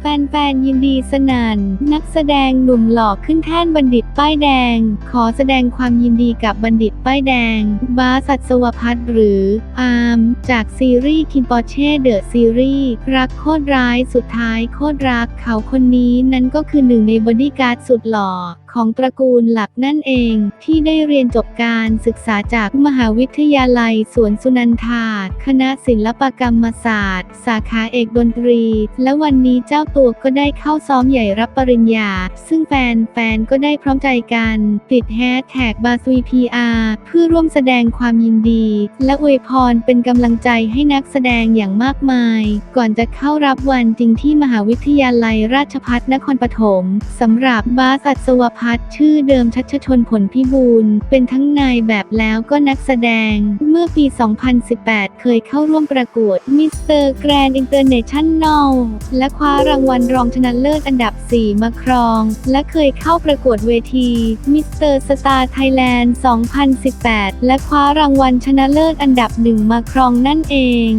แฟนๆยินดีสนาน นักแสดงหนุ่มหล่อขึ้นแท่นบัณฑิตป้ายแดง ขอแสดงความยินดีกับบัณฑิตป้ายแดง บาสัตสวพัฒหรืออาร์มจากซีรีส์คินปอเช่เดอะซีรีส์รักโคตรร้ายสุดท้ายโคตรรักเขาคนนี้นั้นก็คือหนึ่งในบอดี้การ์ดสุดหล่อ ของตระกูลหลักนั่นเอง ที่ได้เรียนจบการศึกษาจากมหาวิทยาลัยสวนสุนันทาคณะศิลปกรรมศาสตร์ สาขาเอกดนตรี และวันนี้เจ้าตัวก็ได้เข้าซ้อมใหญ่รับปริญญา ซึ่งแฟนๆก็ได้พร้อมใจกัน ติดแฮชแท็กบาซุยพีอาเพื่อร่วมแสดงความยินดี และอวยพรเป็นกำลังใจให้นักแสดงอย่างมากมาย ก่อนจะเข้ารับวันจริงที่มหาวิทยาลัยราชภัฏนครปฐมสำหรับบาสอัศวพัฒน์ชื่อเดิมชัชชนผลพิบูลเป็นทั้งนายแบบแล้วก็นักแสดง เมื่อปี 2018 เคยเข้าร่วมประกวดมิสเตอร์แกรนด์อินเตอร์เนชั่นแนลและคว้ารางวัลรองชนะเลิศอันดับ 4 มาครอง และเคยเข้าประกวดเวทีมิสเตอร์สตาร์ไทยแลนด์ 2018 และคว้ารางวัลชนะเลิศอันดับหนึ่งมาครองนั่นเอง